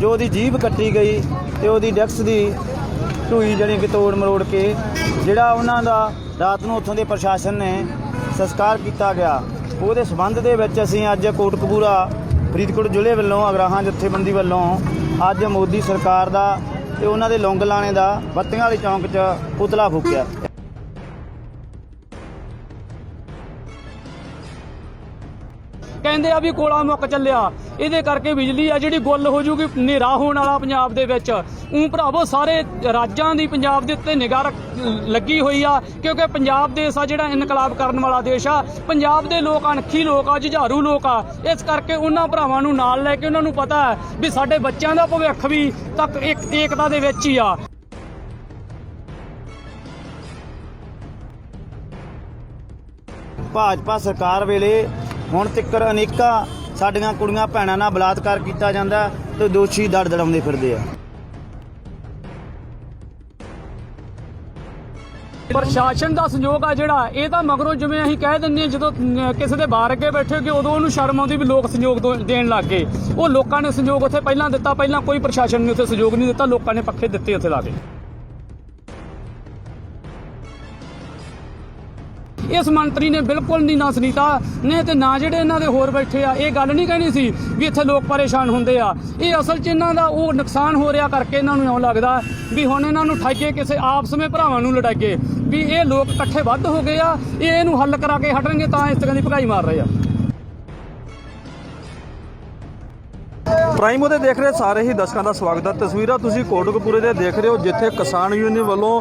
ਜੋ ਉਹਦੀ ਜੀਭ ਕੱਟੀ ਗਈ ਤੇ ਉਹਦੀ ਡੈਕਸ ਦੀ ਢੂਈ ਜਿਹੜੀ ਕਿ ਤੋੜ ਮਰੋੜ ਕੇ, ਜਿਹੜਾ ਉਹਨਾਂ ਦਾ ਰਾਤ ਨੂੰ ਉੱਥੋਂ ਦੇ ਪ੍ਰਸ਼ਾਸਨ ਨੇ ਸੰਸਕਾਰ ਕੀਤਾ ਗਿਆ, ਉਹਦੇ ਸਬੰਧ ਦੇ ਵਿੱਚ ਅਸੀਂ ਅੱਜ ਕੋਟਕਪੂਰਾ ਫਰੀਦਕੋਟ ਜ਼ਿਲ੍ਹੇ ਵੱਲੋਂ ਅਗਰਾਹਾਂ ਜਥੇਬੰਦੀ ਵੱਲੋਂ ਅੱਜ ਮੋਦੀ ਸਰਕਾਰ ਦਾ ਤੇ ਉਹਨਾਂ ਦੇ ਲੌਂਗ ਲਾਣੇ ਦਾ ਬੱਤੀਆਂ ਵਾਲੀ ਚੌਂਕ 'ਚ ਪੁਤਲਾ ਫੂਕਿਆ। ਕਹਿੰਦੇ ਆ ਵੀ ਕੋਲਾ ਮੁੱਕ ਚੱਲਿਆ। ਇਹਦੇ ਕਰਕੇ ਬਿਜਲੀ ਆ ਜਿਹੜੀ ਗੁੱਲ ਹੋ ਜੂਗੀ, ਹਨੇਰਾ ਹੋਣ ਵਾਲਾ ਪੰਜਾਬ ਦੇ ਵਿੱਚ। ਉਂ ਭਰਾਵੋ, ਸਾਰੇ ਰਾਜਾਂ ਦੀ ਪੰਜਾਬ ਦੇ ਉੱਤੇ ਨਿਗਾਹ ਲੱਗੀ ਹੋਈ ਆ, ਕਿਉਂਕਿ ਪੰਜਾਬ ਦੇਸ਼ ਆ ਜਿਹੜਾ ਇਨਕਲਾਬ ਕਰਨ ਵਾਲਾ ਦੇਸ਼ ਆ। ਪੰਜਾਬ ਦੇ ਲੋਕ ਅਣਖੀ ਲੋਕ ਆ, ਜੁਝਾਰੂ ਲੋਕ ਆ। ਇਸ ਕਰਕੇ ਉਹਨਾਂ ਭਰਾਵਾਂ ਨੂੰ ਨਾਲ ਲੈ ਕੇ ਉਹਨਾਂ ਨੂੰ ਪਤਾ ਹੈ ਵੀ ਸਾਡੇ ਬੱਚਿਆਂ ਦਾ ਭਵਿੱਖ ਵੀ ਤੱਕ ਇੱਕ ਏਕਤਾ ਦੇ ਵਿੱਚ ਹੀ ਆ। ਭਾਜਪਾ ਸਰਕਾਰ ਵੇਲੇ ਹੁਣ ਤੱਕਰ ਅਨੇਕਾਂ ਸਾਡੀਆਂ ਕੁੜੀਆਂ ਭੈਣਾਂ ਨਾਲ ਬਲਾਤਕਾਰ ਕੀਤਾ ਜਾਂਦਾ ਤੇ ਦੋਸ਼ੀ ਦੜ ਦੜਾਉਂਦੇ ਫਿਰਦੇ ਆ। ਪ੍ਰਸ਼ਾਸਨ ਦਾ ਸਹਿਯੋਗ ਆ ਜਿਹੜਾ, ਇਹ ਤਾਂ ਮਗਰੋਂ ਜਿਵੇਂ ਅਸੀਂ ਕਹਿ ਦਿੰਦੇ ਹਾਂ, ਜਦੋਂ ਕਿਸੇ ਦੇ ਬਾਹਰ ਅੱਗੇ ਬੈਠੇ ਕਿ ਉਦੋਂ ਉਹਨੂੰ ਸ਼ਰਮ ਆਉਂਦੀ ਵੀ ਲੋਕ ਸਹਿਯੋਗ ਦੇਣ ਲੱਗ ਗਏ। ਉਹ ਲੋਕਾਂ ਨੇ ਸਹਿਯੋਗ ਉੱਥੇ ਪਹਿਲਾਂ ਦਿੱਤਾ, ਪਹਿਲਾਂ ਕੋਈ ਪ੍ਰਸ਼ਾਸਨ ਨੇ ਉੱਥੇ ਸਹਿਯੋਗ ਨਹੀਂ ਦਿੱਤਾ, ਲੋਕਾਂ ਨੇ ਪੱਖੇ ਦਿੱਤੇ ਉੱਥੇ ਲਾ ਕੇ। ਇਸ ਮੰਤਰੀ ਨੇ ਬਿਲਕੁਲ ਨਹੀਂ ਨਾ ਸੁਨੀਤਾ, ਨੇ ਤੇ ਨਾ ਜਿਹੜੇ ਇਹਨਾਂ ਦੇ ਹੋਰ ਬੈਠੇ ਆ, ਇਹ ਗੱਲ ਨਹੀਂ ਕਹਿਣੀ ਸੀ ਵੀ ਇੱਥੇ ਲੋਕ ਪਰੇਸ਼ਾਨ ਹੁੰਦੇ ਆ। ਇਹ ਅਸਲ 'ਚ ਇਹਨਾਂ ਦਾ ਉਹ ਨੁਕਸਾਨ ਹੋ ਰਿਹਾ ਕਰਕੇ ਇਹਨਾਂ ਨੂੰ ਇਉਂ ਲੱਗਦਾ ਵੀ ਹੁਣ ਇਹਨਾਂ ਨੂੰ ਠਾਈਏ ਕਿਸੇ ਆਪਸ ਵਿੱਚ ਭਰਾਵਾਂ ਨੂੰ ਲੜਾਈਏ, ਵੀ ਇਹ ਲੋਕ ਇਕੱਠੇ ਵੱਧ ਹੋ ਗਏ ਆ, ਇਹ ਇਹਨੂੰ ਹੱਲ ਕਰਾ ਕੇ ਹਟਣਗੇ ਤਾਂ ਇਸ ਤਰ੍ਹਾਂ ਦੀ ਭਗਾਈ ਮਾਰ ਰਹੇ ਆ। ਪ੍ਰਾਈਮ ਉਹਦੇ ਦੇਖ ਰਹੇ ਸਾਰੇ ਹੀ ਦਰਸ਼ਕਾਂ ਦਾ ਸਵਾਗਤ ਹੈ। ਤਸਵੀਰਾਂ ਤੁਸੀਂ ਕੋਟਕਪੂਰੇ ਦੇ ਦੇਖ ਰਹੇ ਹੋ, ਜਿੱਥੇ ਕਿਸਾਨ ਯੂਨੀਅਨ ਵੱਲੋਂ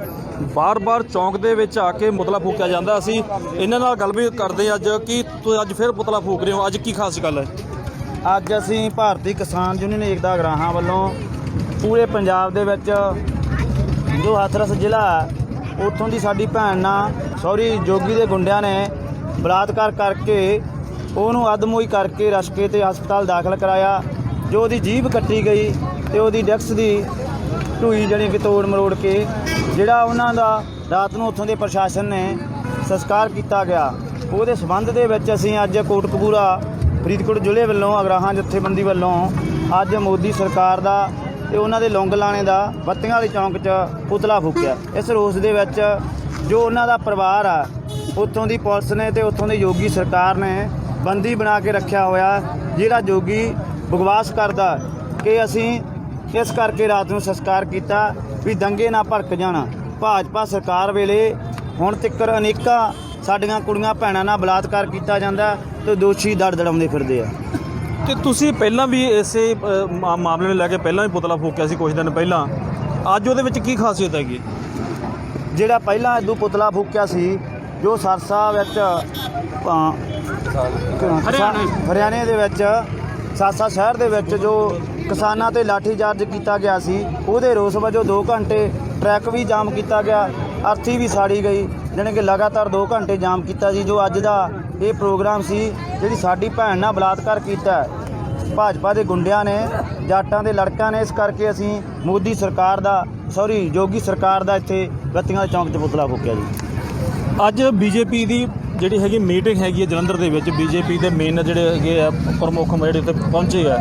ਬਾਰ-ਬਾਰ ਚੌਂਕ ਦੇ ਵਿੱਚ ਆ ਕੇ ਪੁਤਲਾ ਫੂਕਿਆ ਜਾਂਦਾ। ਅਸੀਂ ਇਹਨਾਂ ਨਾਲ ਗੱਲ ਵੀ ਕਰਦੇ ਅੱਜ ਕਿ ਤੁਸੀਂ ਅੱਜ ਫਿਰ ਪੁਤਲਾ ਫੂਕ ਰਹੇ ਹੋ? ਅੱਜ ਕੀ ਖਾਸ ਗੱਲ ਹੈ? ਅੱਜ ਅਸੀਂ ਭਾਰਤੀ ਕਿਸਾਨ ਯੂਨੀਅਨ ਏਕਤਾ ਗਰਾਹਾਂ ਵੱਲੋਂ ਪੂਰੇ ਪੰਜਾਬ ਦੇ ਵਿੱਚ ਜੋ ਹਾਥਰਸ ਜ਼ਿਲ੍ਹਾ ਹੈ, ਉੱਥੋਂ ਦੀ ਸਾਡੀ ਭੈਣ ਨਾਲ ਸੌਰੀ ਜੋਗੀ ਦੇ ਗੁੰਡਿਆਂ ਨੇ ਬਲਾਤਕਾਰ ਕਰਕੇ ਉਹਨੂੰ ਅਦਮੋਈ ਕਰਕੇ ਰਸ਼ਕੇ ਤੇ ਹਸਪਤਾਲ ਦਾਖਲ ਕਰਾਇਆ ਜੋ ਉਹਦੀ ਜੀਭ ਕੱਟੀ ਗਈ ਤੇ ਉਹਦੀ ਡੈਕਸ ਦੀ ਢੂਈ ਜਿਹੜੀ ਕਿ ਤੋੜ ਮਰੋੜ ਕੇ, ਜਿਹੜਾ ਉਹਨਾਂ ਦਾ ਰਾਤ ਨੂੰ ਉੱਥੋਂ ਦੇ ਪ੍ਰਸ਼ਾਸਨ ਨੇ ਸੰਸਕਾਰ ਕੀਤਾ ਗਿਆ। ਉਹਦੇ ਸਬੰਧ ਦੇ ਵਿੱਚ ਅਸੀਂ ਅੱਜ ਕੋਟਕਪੂਰਾ ਫਰੀਦਕੋਟ ਜ਼ਿਲ੍ਹੇ ਵੱਲੋਂ ਅਗਰਾਹਾਂ ਜਥੇਬੰਦੀ ਵੱਲੋਂ ਅੱਜ ਮੋਦੀ ਸਰਕਾਰ ਦਾ ਤੇ ਉਹਨਾਂ ਦੇ ਲੌਂਗ ਲਾਣੇ ਦਾ ਬੱਤੀਆਂ ਵਾਲੀ ਚੌਂਕ 'ਚ ਪੁਤਲਾ ਫੂਕਿਆ। ਇਸ ਰੋਸ ਦੇ ਵਿੱਚ ਜੋ ਉਹਨਾਂ ਦਾ ਪਰਿਵਾਰ ਆ, ਉੱਥੋਂ ਦੀ ਪੁਲਿਸ ਨੇ ਤੇ ਉੱਥੋਂ ਦੀ ਯੋਗੀ ਸਰਕਾਰ ਨੇ ਬੰਦੀ ਬਣਾ ਕੇ ਰੱਖਿਆ ਹੋਇਆ, ਜਿਹੜਾ ਯੋਗੀ ਬਗਵਾਸ ਕਰਦਾ ਕਿ ਅਸੀਂ ਇਸ ਕਰਕੇ ਰਾਤ ਨੂੰ ਸੰਸਕਾਰ ਕੀਤਾ ਵੀ ਦੰਗੇ ਨਾ ਭੜਕ ਜਾਣਾ। ਭਾਜਪਾ ਸਰਕਾਰ ਵੇਲੇ ਹੁਣ ਤੱਕਰ ਅਨੇਕਾਂ ਸਾਡੀਆਂ ਕੁੜੀਆਂ ਭੈਣਾਂ ਨਾਲ ਬਲਾਤਕਾਰ ਕੀਤਾ ਜਾਂਦਾ ਤੇ ਦੋਸ਼ੀ ਦੜ ਦੜਾਉਂਦੇ ਫਿਰਦੇ ਆ। ਤੇ ਤੁਸੀਂ ਪਹਿਲਾਂ ਵੀ ਇਸੇ ਮਾਮਲੇ ਨੂੰ ਲੈ ਕੇ ਪਹਿਲਾਂ ਵੀ ਪੁਤਲਾ ਫੂਕਿਆ ਸੀ ਕੁਝ ਦਿਨ ਪਹਿਲਾਂ। ਅੱਜ ਉਹਦੇ ਵਿੱਚ ਕੀ ਖਾਸੀਅਤ ਹੈਗੀ? ਜਿਹੜਾ ਪਹਿਲਾਂ ਇਦੋਂ ਪੁਤਲਾ ਫੂਕਿਆ ਸੀ ਜੋ ਸਰਸਾ ਵਿੱਚ। ਹਰਿਆਣੇ। ਦੇ ਵਿੱਚ ਸਾਸਾ ਸ਼ਹਿਰ ਦੇ ਵਿੱਚ ਜੋ ਕਿਸਾਨਾਂ ਤੇ ਲਾਠੀਚਾਰਜ ਕੀਤਾ ਗਿਆ ਸੀ। ਉਹਦੇ ਰੋਸ ਵਜੋਂ 2 ਘੰਟੇ ਟਰੈਕ ਵੀ ਜਾਮ ਕੀਤਾ ਗਿਆ। ਅਰਥੀ ਵੀ ਸਾੜੀ ਗਈ। ਜਾਣੀ ਕਿ ਲਗਾਤਾਰ 2 ਘੰਟੇ ਜਾਮ ਕੀਤਾ ਸੀ, ਜੋ ਅੱਜ ਦਾ ਇਹ ਪ੍ਰੋਗਰਾਮ ਸੀ, ਜਿਹੜੀ ਸਾਡੀ ਭੈਣ ਨਾਲ ਬਲਾਤਕਾਰ ਕੀਤਾ ਭਾਜਪਾ ਦੇ ਗੁੰਡਿਆਂ ਨੇ, ਜਾਟਾਂ ਦੇ ਲੜਕਾਂ ਨੇ, ਇਸ ਕਰਕੇ ਅਸੀਂ ਮੋਦੀ ਸਰਕਾਰ ਦਾ, ਸੌਰੀ ਯੋਗੀ ਸਰਕਾਰ ਦਾ ਇੱਥੇ ਬੱਤੀਆਂ ਦੇ ਚੌਂਕ 'ਚ ਪੁਤਲਾ ਫੂਕਿਆ ਜੀ। ਅੱਜ ਬੀਜੇਪੀ ਦੀ ਜਿਹੜੀ ਹੈਗੀ ਮੀਟਿੰਗ ਹੈਗੀ ਹੈ ਜਲੰਧਰ ਦੇ ਵਿੱਚ, ਬੀਜੇਪੀ ਦੇ ਮੇਨ ਜਿਹੜੇ ਹੈਗੇ ਆ, ਪ੍ਰਮੁੱਖ ਜਿਹੜੇ ਤੇ ਪਹੁੰਚੇ ਆ,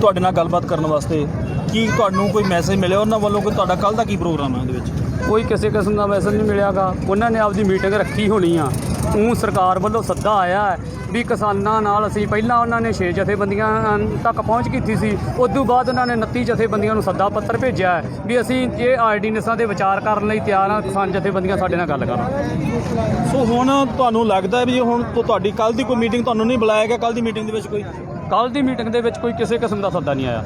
ਤੁਹਾਡੇ ਨਾਲ ਗੱਲਬਾਤ ਕਰਨ ਵਾਸਤੇ ਕੀ ਤੁਹਾਨੂੰ ਕੋਈ ਮੈਸੇਜ ਮਿਲਿਆ ਉਹਨਾਂ ਵੱਲੋਂ? ਕਿ ਤੁਹਾਡਾ ਕੱਲ ਦਾ ਕੀ ਪ੍ਰੋਗਰਾਮ ਹੈ ਉਹਦੇ ਵਿੱਚ? ਕੋਈ ਕਿਸੇ ਕਿਸਮ ਦਾ ਮੈਸੇਜ ਨਹੀਂ ਮਿਲਿਆਗਾ। ਉਹਨਾਂ ਨੇ ਆਪਦੀ ਮੀਟਿੰਗ ਰੱਖੀ ਹੋਣੀ ਆ। ਉਹ ਸਰਕਾਰ ਵੱਲੋਂ ਸੱਦਾ ਆਇਆ ਹੈ ਵੀ ਕਿਸਾਨਾਂ ਨਾਲ ਅਸੀਂ ਪਹਿਲਾਂ ਉਹਨਾਂ ਨੇ 6 ਜਥੇਬੰਦੀਆਂ ਤੱਕ ਪਹੁੰਚ ਕੀਤੀ ਸੀ। ਉਸ ਤੋਂ ਬਾਅਦ ਉਹਨਾਂ ਨੇ 29 ਜਥੇਬੰਦੀਆਂ ਨੂੰ ਸੱਦਾ ਪੱਤਰ ਭੇਜਿਆ ਵੀ ਅਸੀਂ ਇਹ ਆਰਡੀਨੈਂਸਾਂ ਦੇ ਵਿਚਾਰ ਕਰਨ ਲਈ ਤਿਆਰ ਹਾਂ ਕਿਸਾਨ ਜਥੇਬੰਦੀਆਂ ਸਾਡੇ ਨਾਲ ਗੱਲ ਕਰਨ। ਸੋ ਹੁਣ ਤੁਹਾਨੂੰ ਲੱਗਦਾ ਵੀ ਹੁਣ ਤੁਹਾਡੀ ਕੱਲ ਦੀ ਕੋਈ ਮੀਟਿੰਗ ਤੁਹਾਨੂੰ ਨਹੀਂ ਬੁਲਾਇਆ ਗਿਆ? ਕੱਲ ਦੀ ਮੀਟਿੰਗ ਦੇ ਵਿੱਚ ਕੋਈ? ਕੱਲ ਦੀ ਮੀਟਿੰਗ ਦੇ ਵਿੱਚ ਕੋਈ ਕਿਸੇ ਕਿਸਮ ਦਾ ਸੱਦਾ ਨਹੀਂ ਆਇਆ।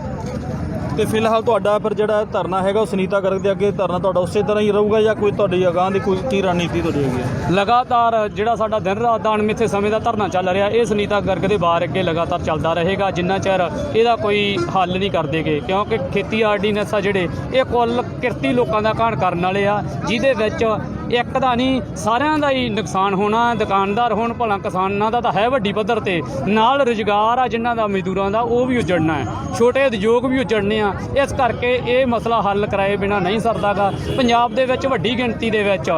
ਤੇ ਫਿਲਹਾਲ ਤੁਹਾਡਾ ਫਿਰ ਜਿਹੜਾ ਧਰਨਾ ਹੈਗਾ ਉਹ ਸੁਨੀਤਾ ਗਰਗ ਦੇ ਅੱਗੇ ਧਰਨਾ ਤੁਹਾਡਾ ਉਸੇ ਤਰ੍ਹਾਂ ਹੀ ਰਹੂਗਾ ਜਾਂ ਕੋਈ ਤੁਹਾਡੀ ਅਗਾਂਹ ਦੀ ਕੋਈ ਕੀ ਰਣਨੀਤੀ ਤੁਹਾਡੀ ਹੈਗੀ ਲਗਾਤਾਰ ਜਿਹੜਾ ਸਾਡਾ ਦਿਨ ਰਾਤ ਦਾ ਅਣਮਿੱਥੇ ਸਮੇਂ ਦਾ ਧਰਨਾ ਚੱਲ ਰਿਹਾ, ਇਹ ਸੁਨੀਤਾ ਗਰਗ ਦੇ ਬਾਰ ਅੱਗੇ ਲਗਾਤਾਰ ਚੱਲਦਾ ਰਹੇਗਾ, ਜਿੰਨਾ ਚਿਰ ਇਹਦਾ ਕੋਈ ਹੱਲ ਨਹੀਂ ਕਰਦੇਗੇ ਕਿਉਂਕਿ ਖੇਤੀ ਆਰਡੀਨੈਂਸ ਆ ਜਿਹੜੇ, ਇਹ ਕੁੱਲ ਕਿਰਤੀ ਲੋਕਾਂ ਦਾ ਘਾਣ ਕਰਨ ਵਾਲੇ ਆ, ਜਿਹਦੇ ਵਿੱਚ ਇੱਕ ਦਾ ਨਹੀਂ, ਸਾਰਿਆਂ ਦਾ ਹੀ ਨੁਕਸਾਨ ਹੋਣਾ, ਦੁਕਾਨਦਾਰ ਹੋਣ, ਭਲਾ ਕਿਸਾਨਾਂ ਦਾ ਤਾਂ ਹੈ ਵੱਡੀ ਪੱਧਰ ਤੇ। ਨਾਲ ਰੁਜ਼ਗਾਰ ਆ ਜਿਨ੍ਹਾਂ ਦਾ, ਮਜ਼ਦੂਰਾਂ ਦਾ, ਉਹ ਵੀ ਉਜੜਨਾ ਹੈ। ਛੋਟੇ ਉਦਯੋਗ ਵੀ ਉਜੜਨੇ ਆ। ਇਸ ਕਰਕੇ ਇਹ ਮਸਲਾ ਹੱਲ ਕਰਾਏ ਬਿਨਾ ਨਹੀਂ ਸਰਦਾਗਾ। ਪੰਜਾਬ ਦੇ ਵਿੱਚ ਵੱਡੀ ਗਿਣਤੀ ਦੇ ਵਿੱਚ।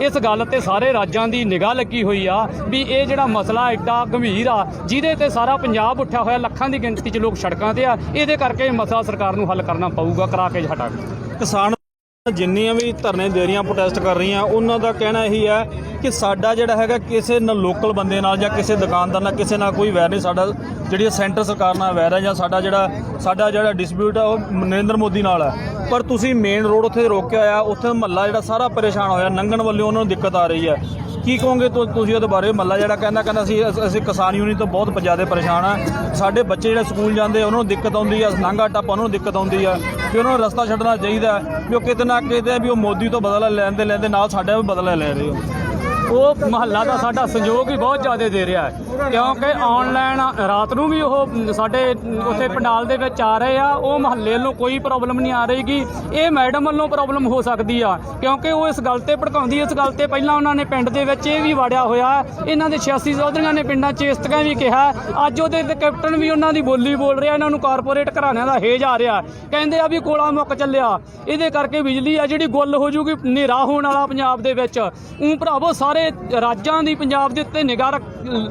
ਇਸ ਗੱਲ ਤੇ ਸਾਰੇ ਰਾਜਾਂ ਦੀ ਨਿਗਾਹ ਲੱਗੀ ਹੋਈ ਆ ਵੀ ਇਹ ਜਿਹੜਾ ਮਸਲਾ ਐਡਾ ਗੰਭੀਰ ਆ, ਜਿਹਦੇ ਤੇ ਸਾਰਾ ਪੰਜਾਬ ਉੱਠਿਆ ਹੋਇਆ ਲੱਖਾਂ ਦੀ ਗਿਣਤੀ 'ਚ ਲੋਕ ਸੜਕਾਂ ਤੇ ਆ, ਇਹਦੇ ਕਰਕੇ ਇਹ ਮਸਲਾ ਸਰਕਾਰ ਨੂੰ ਹੱਲ ਕਰਨਾ ਪਊਗਾ, ਕਰਾ ਕੇ ਹਟਾ ਕਿਸਾਨ ਜਿੰਨੀਆਂ ਵੀ ਧਰਨੇ ਦੇ ਰਹੀਆਂ ਪ੍ਰੋਟੈਸਟ ਕਰ ਰਹੀਆਂ, ਉਹਨਾਂ ਦਾ ਕਹਿਣਾ ਇਹੀ ਹੈ ਕਿ ਸਾਡਾ ਜਿਹੜਾ ਹੈਗਾ, ਕਿਸੇ ਨਾ ਲੋਕਲ ਬੰਦੇ ਨਾਲ ਜਾਂ ਕਿਸੇ ਦੁਕਾਨਦਾਰ ਨਾਲ ਕਿਸੇ ਨਾਲ ਕੋਈ ਵੈਰ ਨਹੀਂ। ਸਾਡਾ ਜਿਹੜੀ ਸੈਂਟਰ ਸਰਕਾਰ ਨਾਲ ਵੈਰ ਹੈ ਜਾਂ ਸਾਡਾ ਜਿਹੜਾ ਸਾਡਾ ਜਿਹੜਾ ਡਿਸਪਿਊਟ ਹੈ, ਉਹ ਨਰਿੰਦਰ ਮੋਦੀ ਨਾਲ ਹੈ। ਪਰ ਤੁਸੀਂ ਮੇਨ ਰੋਡ ਉੱਥੇ ਰੋਕਿਆ ਹੋਇਆ, ਉੱਥੇ ਮਹੱਲਾ ਜਿਹੜਾ ਸਾਰਾ ਪਰੇਸ਼ਾਨ ਹੋਇਆ ਲੰਘਣ ਵੱਲੋਂ ਉਹਨਾਂ ਨੂੰ ਦਿੱਕਤ ਆ ਰਹੀ ਹੈ। ਕੀ ਕਹੋਗੇ ਤੁਸੀਂ ਉਹਦੇ ਬਾਰੇ? ਮਹੱਲਾ ਜਿਹੜਾ ਕਹਿੰਦਾ ਕਹਿੰਦਾ ਅਸੀਂ ਅਸੀਂ ਕਿਸਾਨ ਯੂਨੀਅਨ ਤੋਂ ਬਹੁਤ ਜ਼ਿਆਦਾ ਪਰੇਸ਼ਾਨ ਆ ਸਾਡੇ ਬੱਚੇ ਜਿਹੜੇ ਸਕੂਲ ਜਾਂਦੇ, ਉਹਨਾਂ ਨੂੰ ਦਿੱਕਤ ਆਉਂਦੀ ਆ, ਨਾਂਗਾ ਟੱਪਾ ਉਹਨਾਂ ਨੂੰ ਦਿੱਕਤ ਆਉਂਦੀ ਆ। ਕਿ ਉਹਨਾਂ ਨੂੰ ਰਸਤਾ ਛੱਡਣਾ ਚਾਹੀਦਾ ਹੈ ਵੀ ਉਹ ਕਿਤੇ ਨਾ ਕਿਤੇ ਵੀ ਉਹ ਮੋਦੀ ਤੋਂ ਬਦਲਾ ਲੈਂਦੇ ਲੈਂਦੇ ਨਾਲ ਸਾਡਾ ਵੀ ਬਦਲਾ ਲੈ ਰਹੇ ਹੋ। ਉਹ ਮਹੱਲਾ ਦਾ ਸਾਡਾ ਸਹਿਯੋਗ ਹੀ ਬਹੁਤ ਜ਼ਿਆਦਾ ਦੇ ਰਿਹਾ ਹੈ। ਕਿਉਂਕਿ ਆਨਲਾਈਨ ਰਾਤ ਨੂੰ ਵੀ ਉਹ ਸਾਡੇ ਉੱਥੇ ਪੰਡਾਲ ਦੇ ਵਿੱਚ ਆ ਰਹੇ ਆ, ਉਹ ਮਹੱਲੇ ਵੱਲੋਂ ਕੋਈ ਪ੍ਰੋਬਲਮ ਨਹੀਂ ਆ ਰਹੀਗੀ। ਇਹ ਮੈਡਮ ਵੱਲੋਂ ਪ੍ਰੋਬਲਮ ਹੋ ਸਕਦੀ ਆ, ਕਿਉਂਕਿ ਉਹ ਇਸ ਗੱਲ ਤੇ ਭੜਕਾਉਂਦੀ ਇਸ ਗੱਲ ਤੇ ਪਹਿਲਾਂ ਉਹਨਾਂ ਨੇ ਪਿੰਡ ਦੇ ਵਿੱਚ ਇਹ ਵੀ ਵਾੜਿਆ ਹੋਇਆ ਇਹਨਾਂ ਦੇ 86 ਚੌਧਰੀਆਂ ਨੇ ਪਿੰਡਾਂ 'ਚ ਇਸਤਕਾਂ ਵੀ ਕਿਹਾ ਅੱਜ ਉਹਦੇ ਕੈਪਟਨ ਵੀ ਉਹਨਾਂ ਦੀ ਬੋਲੀ ਬੋਲ ਰਿਹਾ, ਇਹਨਾਂ ਨੂੰ ਕਾਰਪੋਰੇਟ ਘਰਾਣਿਆਂ ਦਾ ਹੇਜ ਆ ਰਿਹਾ। ਕਹਿੰਦੇ ਆ ਵੀ ਕੋਲਾ ਮੁੱਕ ਚੱਲਿਆ। ਇਹਦੇ ਕਰਕੇ ਬਿਜਲੀ ਆ ਜਿਹੜੀ ਗੁੱਲ ਹੋ ਜੂਗੀ, ਹਨੇਰਾ ਹੋਣ ਵਾਲਾ ਪੰਜਾਬ ਦੇ ਵਿੱਚ। ਉਹ ਭਰਾਵੋ, ਸਾਰੇ ਰਾਜਾਂ ਦੀ ਪੰਜਾਬ ਦੇ ਉੱਤੇ ਨਿਗਾਹ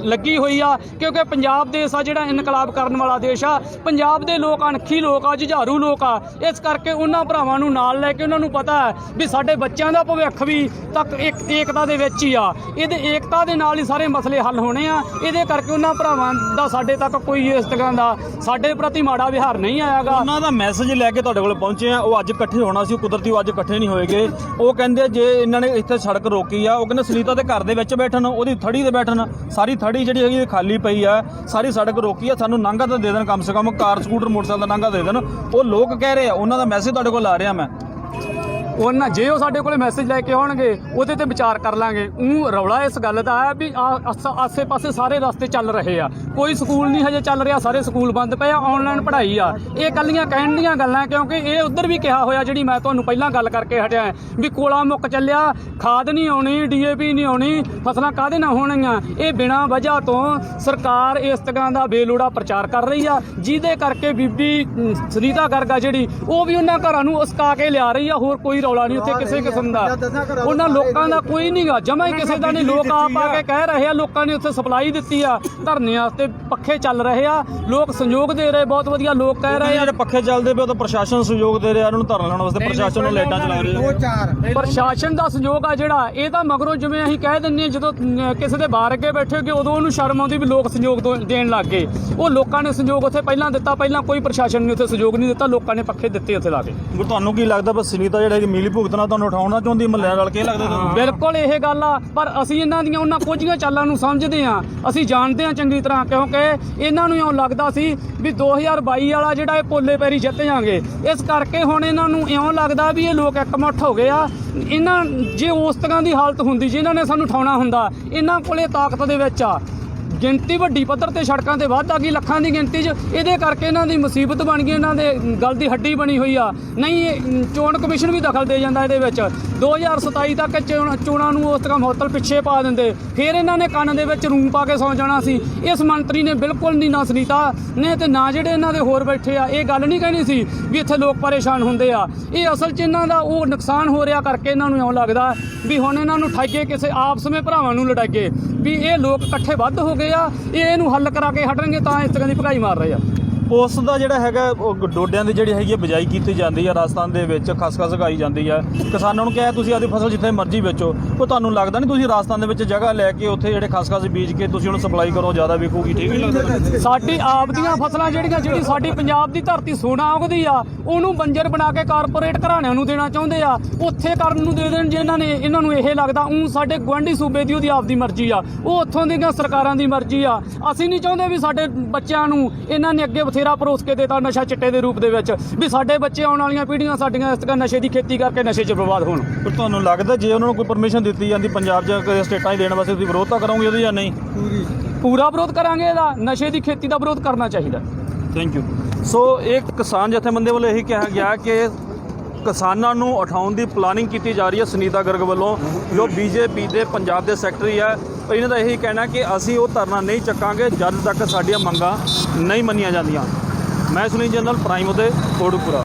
ਲੱਗੀ ਹੋਈ ਆ, ਕਿਉਂਕਿ ਪੰਜਾਬ ਦੇਸ਼ ਆ ਜਿਹੜਾ ਇਨਕਲਾਬ ਕਰਨ ਵਾਲਾ ਦੇਸ਼ ਆ। ਪੰਜਾਬ ਦੇ ਲੋਕ ਅਣਖੀ ਲੋਕ ਆ, ਜੁਝਾਰੂ ਲੋਕ ਆ। ਇਸ ਕਰਕੇ ਉਹਨਾਂ ਭਰਾਵਾਂ ਨੂੰ ਨਾਲ ਲੈ ਕੇ ਉਹਨਾਂ ਨੂੰ ਪਤਾ ਹੈ ਵੀ ਸਾਡੇ ਬੱਚਿਆਂ ਦਾ ਭਵਿੱਖ ਵੀ ਤੱਕ ਇੱਕ ਏਕਤਾ ਦੇ ਵਿੱਚ ਹੀ ਆ। ਇਹਦੇ ਏਕਤਾ ਦੇ ਨਾਲ ਹੀ ਸਾਰੇ ਮਸਲੇ ਹੱਲ ਹੋਣੇ ਆ। ਇਹਦੇ ਕਰਕੇ ਉਹਨਾਂ ਭਰਾਵਾਂ ਦਾ ਸਾਡੇ ਤੱਕ ਕੋਈ ਇਸ ਤਰ੍ਹਾਂ ਦਾ ਸਾਡੇ ਪ੍ਰਤੀ ਮਾੜਾ ਵਿਹਾਰ ਨਹੀਂ ਆਇਆਗਾ। ਉਹਨਾਂ ਦਾ ਮੈਸੇਜ ਲੈ ਕੇ ਤੁਹਾਡੇ ਕੋਲ ਪਹੁੰਚੇ ਆ। ਉਹ ਅੱਜ ਇਕੱਠੇ ਹੋਣਾ ਸੀ ਕੁਦਰਤੀ ਉਹ ਅੱਜ ਇਕੱਠੇ ਨਹੀਂ ਹੋਏਗੇ। ਉਹ ਕਹਿੰਦੇ ਜੇ ਇਹਨਾਂ ਨੇ ਇੱਥੇ ਸੜਕ ਰੋਕੀ ਆ, ਉਹ ਕਹਿੰਦੇ ਸਲੀਤਾ ਦੇ ਘਰ ਦੇ ਵਿੱਚ ਬੈਠਣ, ਉਹਦੀ ਥੜੀ ਤੇ ਬੈਠਣ, ਸਾਰੀ ਥੜੀ ਜਿਹੜੀ ਹੈਗੀ ਖਾਲੀ ਪਈ ਆ, ਸਾਰੀ ਸੜਕ ਰੋਕੀ ਆ, ਸਾਨੂੰ ਨਾਂਗਾ ਤਾਂ ਦੇ ਦੇਣ ਕਮ ਸੇ ਕਮ, ਕਾਰ, ਸਕੂਟਰ, ਮੋਟਰਸਾਈਕਲ ਦਾ ਨਾਂਗਾ ਦੇ ਦੇਣ। ਉਹ ਲੋਕ ਕਹਿ ਰਹੇ ਆ, ਉਹਨਾਂ ਦਾ ਮੈਸੇਜ ਤੁਹਾਡੇ ਕੋਲ ਆ ਰਿਹਾ ਮੈਂ। ਉਹਨਾਂ ਜੇ ਉਹ ਸਾਡੇ ਕੋਲੇ ਮੈਸੇਜ ਲੈ ਕੇ ਆਉਣਗੇ ਉਹਦੇ ਤੇ ਵਿਚਾਰ ਕਰ ਲਾਂਗੇ। ਉਹ ਰੌਲਾ ਇਸ ਗੱਲ ਦਾ ਹੈ ਵੀ ਆਸ- ਆਸੇ-ਪਾਸੇ ਸਾਰੇ ਰਸਤੇ ਚੱਲ ਰਹੇ ਆ। ਕੋਈ ਸਕੂਲ ਨਹੀਂ ਹਜੇ ਚੱਲ ਰਿਹਾ ਸਾਰੇ ਸਕੂਲ ਬੰਦ ਪਏ ਆ ਆਨਲਾਈਨ ਪੜ੍ਹਾਈ ਆ। ਇਹ ਕੱਲੀਆਂ ਕਹਿਣ ਦੀਆਂ ਗੱਲਾਂ ਕਿਉਂਕਿ ਇਹ ਉਧਰ ਵੀ ਕਿਹਾ ਹੋਇਆ ਜਿਹੜੀ ਮੈਂ ਤੁਹਾਨੂੰ ਪਹਿਲਾਂ ਗੱਲ ਕਰਕੇ ਹਟਿਆ ਵੀ ਕੋਲਾ ਮੁੱਕ ਚੱਲਿਆ ਖਾਦ ਨਹੀਂ ਆਉਣੀ ਡੀਏਪੀ ਨਹੀਂ ਆਉਣੀ ਫਸਲਾਂ ਕਾਹਦੇ ਨਾ ਹੋਣਗੀਆਂ? ਇਹ ਬਿਨਾਂ ਵਜ੍ਹਾ ਤੋਂ ਸਰਕਾਰ ਇਸ ਤਰ੍ਹਾਂ ਦਾ ਬੇਲੋੜਾ ਪ੍ਰਚਾਰ ਕਰ ਰਹੀ ਆ ਜਿਹਦੇ ਕਰਕੇ ਬੀਬੀ ਅਮ, ਸੁਨੀਤਾ ਗਰਗਾ ਜਿਹੜੀ ਉਹ ਵੀ ਉਹਨਾਂ ਘਰਾਂ ਨੂੰ ਉਸਕਾ ਕੇ ਲਿਆ ਰਹੀ ਆ ਹੋਰ ਕੋਈ ਰੌਲਾ ਨਹੀਂ ਉੱਥੇ ਕਿਸੇ ਕਿਸਮ ਦਾ। ਉਹਨਾਂ ਲੋਕਾਂ ਦਾ ਕੋਈ ਨਹੀਂਗਾ ਜਮਾ ਹੀ ਕਿਸੇ ਦਾ ਨਹੀਂ ਲੋਕ ਆਪ ਆ ਕੇ ਕਹਿ ਰਹੇ ਆ ਲੋਕਾਂ ਨੇ ਉੱਥੇ ਸਪਲਾਈ ਦਿੱਤੀ ਆ। ਧਰਨੇ ਵਾਸਤੇ ਪੱਖੇ ਚੱਲ ਰਹੇ ਆ। ਲੋਕ ਸੰਯੋਗ ਦੇ ਰਹੇ ਬਹੁਤ ਵਧੀਆ ਲੋਕ ਕਹਿ ਰਹੇ ਆ। ਜਿਹੜੇ ਪੱਖੇ ਚੱਲਦੇ ਪਏ ਉਹ ਤਾਂ ਪ੍ਰਸ਼ਾਸਨ ਸਹਿਯੋਗ ਦੇ ਰਿਹਾ ਉਹਨਾਂ ਨੂੰ ਧਰਨਾ ਲਾਉਣ ਵਾਸਤੇ। ਪ੍ਰਸ਼ਾਸਨ ਨੂੰ ਲਾਈਟਾਂ ਚਲਾ ਰਹੇ ਆ। ਪ੍ਰਸ਼ਾਸਨ ਦਾ ਸਹਿਯੋਗ ਆ ਜਿਹੜਾ ਇਹ ਤਾਂ ਮਗਰੋਂ ਜਿਵੇਂ ਅਸੀਂ ਕਹਿ ਦਿੰਨੇ ਜਦੋਂ ਕਿਸੇ ਦੇ ਬਾਹਰ ਅੱਗੇ ਬੈਠੇ ਹੋਗੇ ਉਦੋਂ ਉਹਨੂੰ ਸ਼ਰਮ ਆਉਂਦੀ ਵੀ ਲੋਕ ਸਹਿਯੋਗ ਦੇਣ ਲੱਗ ਗਏ। ਉਹ ਲੋਕਾਂ ਨੇ ਸਹਿਯੋਗ ਉੱਥੇ ਪਹਿਲਾਂ ਦਿੱਤਾ ਪਹਿਲਾਂ ਕੋਈ ਪ੍ਰਸ਼ਾਸਨ ਨੇ ਉੱਥੇ ਸਹਿਯੋਗ ਨਹੀਂ ਦਿੱਤਾ ਲੋਕਾਂ ਨੇ ਪੱਖੇ ਦਿੱਤੇ ਉੱਥੇ ਲਾ ਕੇ। ਤੁਹਾਨੂੰ ਕੀ ਲੱਗਦਾ ਬਸ ਸੁਨੀਤਾ ਜਿਹੜਾ ਮਿਲੀ ਭੁਗਤ ਤੁਹਾਨੂੰ ਉਠਾਉਣਾ ਚਾਹੁੰਦੀ, ਮਹੱਲੇ ਨਾਲ ਕੀ ਲੱਗਦਾ ਤੁਹਾਨੂੰ? ਬਿਲਕੁਲ ਇਹ ਗੱਲ ਆ, ਪਰ ਅਸੀਂ ਇਹਨਾਂ ਦੀਆਂ ਉਹਨਾਂ ਕੁਝੀਆਂ ਚਾਲਾਂ ਨੂੰ ਸਮਝਦੇ ਆ ਅਸੀਂ ਜਾਣਦੇ ਆ ਚੰਗੀ ਤਰ੍ਹਾਂ, ਕਿਉਂਕਿ ਇਹਨਾਂ ਨੂੰ ਇਉਂ ਲੱਗਦਾ ਸੀ ਵੀ 2022 ਵਾਲਾ ਜਿਹੜਾ ਇਹ ਪੋਲੇ ਪੈਰੀ ਜਿੱਤ ਜਾਾਂਗੇ ਇਸ ਕਰਕੇ ਹੁਣ ਇਹਨਾਂ ਨੂੰ ਇਉਂ ਲੱਗਦਾ ਵੀ ਇਹ ਲੋਕ ਇਕਮੁੱਠ ਹੋ ਗਏ ਆ। ਇਹਨਾਂ, ਜੇ ਉਸ ਤਰ੍ਹਾਂ ਦੀ ਹਾਲਤ ਹੁੰਦੀ ਜਿਨ੍ਹਾਂ ਨੇ ਸਾਨੂੰ ਠਾਉਣਾ ਹੁੰਦਾ, ਇਹਨਾਂ ਕੋਲੇ ਤਾਕਤ ਦੇ ਵਿੱਚ ਆ। ਗਿਣਤੀ ਵੱਡੀ ਪੱਧਰ ਤੇ ਸੜਕਾਂ ਤੇ ਵੱਧ ਆ ਗਈ ਲੱਖਾਂ ਦੀ ਗਿਣਤੀ 'ਚ। ਇਹਦੇ ਕਰਕੇ ਇਹਨਾਂ ਦੀ ਮੁਸੀਬਤ ਬਣ ਗਈ ਇਹਨਾਂ ਦੇ ਗਲ ਦੀ ਹੱਡੀ ਬਣੀ ਹੋਈ ਆ। ਨਹੀਂ ਇਹ, ਚੋਣ ਕਮਿਸ਼ਨ ਵੀ ਦਖਲ ਦੇ ਜਾਂਦਾ ਇਹਦੇ ਵਿੱਚ। 2027 ਤੱਕ ਚੋਣ- ਚੋਣਾਂ ਨੂੰ ਉਸ ਤਰ੍ਹਾਂ ਮੁਅੱਤਲ ਪਿੱਛੇ ਪਾ ਦਿੰਦੇ। ਫਿਰ ਇਹਨਾਂ ਨੇ ਕੰਨ ਦੇ ਵਿੱਚ ਰੂੰ ਪਾ ਕੇ ਸੌ ਜਾਣਾ ਸੀ। ਇਸ ਮੰਤਰੀ ਨੇ ਬਿਲਕੁਲ ਨਹੀਂ ਨਾ ਸੁਨੀਤਾ ਨੇ ਤੇ ਨਾ ਜਿਹੜੇ ਇਹਨਾਂ ਦੇ ਹੋਰ ਬੈਠੇ ਆ ਇਹ ਗੱਲ ਨਹੀਂ ਕਹਿਣੀ ਸੀ ਵੀ ਇੱਥੇ ਲੋਕ ਪਰੇਸ਼ਾਨ ਹੁੰਦੇ ਆ। ਇਹ ਅਸਲ 'ਚ ਇਹਨਾਂ ਦਾ ਉਹ ਨੁਕਸਾਨ ਹੋ ਰਿਹਾ ਕਰਕੇ ਇਹਨਾਂ ਨੂੰ ਇਉਂ ਲੱਗਦਾ ਵੀ ਹੁਣ ਇਹਨਾਂ ਨੂੰ ਠਾਈਏ ਕਿਸੇ ਆਪਸ ਵਿੱਚ ਭਰਾਵਾਂ ਨੂੰ ਲੜਾਈਏ ਵੀ ਇਹ ਲੋਕ ਇਕੱਠੇ ਵੱਧ ਹੋ ਗਏ ਆ, ਇਹ ਇਹਨੂੰ ਹੱਲ ਕਰਾ ਕੇ ਹਟਣਗੇ ਤਾਂ ਇਸ ਤਰ੍ਹਾਂ ਦੀ ਭਗਾਈ ਮਾਰ ਰਹੇ ਆ। ਉਸ ਦਾ ਜਿਹੜਾ ਹੈਗਾ ਉਹ ਡੋਡਿਆਂ ਦੀ ਜਿਹੜੀ ਹੈਗੀ ਬਿਜਾਈ ਕੀਤੀ ਜਾਂਦੀ ਹੈ ਰਾਜਸਥਾਨ ਦੇ ਵਿੱਚ ਖਸਖਸ ਉਗਾਈ ਜਾਂਦੀ ਹੈ ਕਿਸਾਨਾਂ ਨੂੰ ਕਿਹਾ ਤੁਸੀਂ ਆਪਦੀ ਫਸਲ ਜਿੱਥੇ ਮਰਜ਼ੀ ਵੇਚੋ। ਉਹ ਤੁਹਾਨੂੰ ਲੱਗਦਾ ਨਹੀਂ ਤੁਸੀਂ ਰਾਜਸਥਾਨ ਦੇ ਵਿੱਚ ਜਗ੍ਹਾ ਲੈ ਕੇ ਉੱਥੇ ਜਿਹੜੇ ਖਸਖਸ ਬੀਜ ਕੇ ਤੁਸੀਂ ਉਹਨੂੰ ਸਪਲਾਈ ਕਰੋ ਜ਼ਿਆਦਾ ਵਿਕੂਗੀ ਠੀਕ ਨਹੀਂ ਲੱਗਦਾ ਸਾਡੀ ਆਪ ਦੀਆਂ ਫਸਲਾਂ ਜਿਹੜੀਆਂ ਜਿਹੜੀ ਸਾਡੀ ਪੰਜਾਬ ਦੀ ਧਰਤੀ ਸੋਨਾ ਉਗਦੀ ਆ ਉਹਨੂੰ ਬੰਜਰ ਬਣਾ ਕੇ ਕਾਰਪੋਰੇਟ ਘਰਾਣਿਆਂ ਨੂੰ ਦੇਣਾ ਚਾਹੁੰਦੇ ਆ। ਉੱਥੇ ਕਰਨ ਨੂੰ ਦੇ ਦੇਣ ਜੇ ਇਹਨਾਂ ਨੇ ਇਹਨਾਂ ਨੂੰ ਇਹ ਲੱਗਦਾ ਉਹ ਸਾਡੇ ਗਵਾਂਢੀ ਸੂਬੇ ਦੀ ਉਹਦੀ ਆਪਦੀ ਮਰਜ਼ੀ ਆ। ਉਹ ਉੱਥੋਂ ਦੀਆਂ ਸਰਕਾਰਾਂ ਦੀ ਮਰਜ਼ੀ ਆ। ਅਸੀਂ ਨਹੀਂ ਚਾਹੁੰਦੇ ਵੀ ਸਾਡੇ ਬੱਚਿਆਂ ਨੂੰ ਇਹਨਾਂ ਨੇ ਅੱਗੇ ਬਥੇਰਾ ਪਰੋਸ ਕੇ ਦੇਤਾ ਨਸ਼ਾ ਚਿੱਟੇ ਦੇ ਰੂਪ ਦੇ ਵਿੱਚ ਵੀ ਸਾਡੇ ਬੱਚੇ ਆਉਣ ਵਾਲੀਆਂ ਪੀੜ੍ਹੀਆਂ ਸਾਡੀਆਂ ਇਸ ਤਰ੍ਹਾਂ ਨਸ਼ੇ ਦੀ ਖੇਤੀ ਕਰਕੇ ਨਸ਼ੇ 'ਚ ਬਰਬਾਦ ਹੋਣ। ਪਰ ਤੁਹਾਨੂੰ ਲੱਗਦਾ ਜੇ ਉਹਨਾਂ ਨੂੰ ਕੋਈ ਪਰਮਿਸ਼ਨ ਦਿੱਤੀ ਜਾਂਦੀ ਪੰਜਾਬ 'ਚ ਕਿਸੇ ਸਟੇਟਾਂ 'ਚ ਦੇਣ ਵਾਸਤੇ ਤੁਸੀਂ ਵਿਰੋਧਤਾ ਕਰੋਗੇ ਉਹਦੀ ਜਾਂ ਨਹੀਂ? ਪੂਰਾ ਵਿਰੋਧ ਕਰਾਂਗੇ ਇਹਦਾ। ਨਸ਼ੇ ਦੀ ਖੇਤੀ ਦਾ ਵਿਰੋਧ ਕਰਨਾ ਚਾਹੀਦਾ। ਥੈਂਕ ਯੂ ਸੋ ਇਹ ਕਿਸਾਨ ਜਥੇਬੰਦੀ ਵੱਲੋਂ ਇਹੀ ਕਿਹਾ ਗਿਆ ਕਿ ਕਿਸਾਨਾਂ ਨੂੰ ਉਠਾਉਣ ਦੀ ਪਲਾਨਿੰਗ ਕੀਤੀ ਜਾ ਰਹੀ ਹੈ ਸੁਨੀਤਾ ਗਰਗ ਵੱਲੋਂ, ਜੋ ਬੀਜੇਪੀ ਦੇ ਪੰਜਾਬ ਦੇ ਸੈਕਟਰੀ ਹੈ। ਇਹਨਾਂ ਦਾ ਇਹੀ ਕਹਿਣਾ ਕਿ ਅਸੀਂ ਉਹ ਧਰਨਾ ਨਹੀਂ ਚੱਕਾਂਗੇ ਜਦ ਤੱਕ ਸਾਡੀਆਂ ਮੰਗਾਂ ਨਹੀਂ ਮੰਨੀਆਂ ਜਾਂਦੀਆਂ। ਮੈਂ ਸੁਨੀਲ ਜਨਰਲ ਪ੍ਰਾਈਮ ਉਤੇ ਕੋਟਕਪੂਰਾ।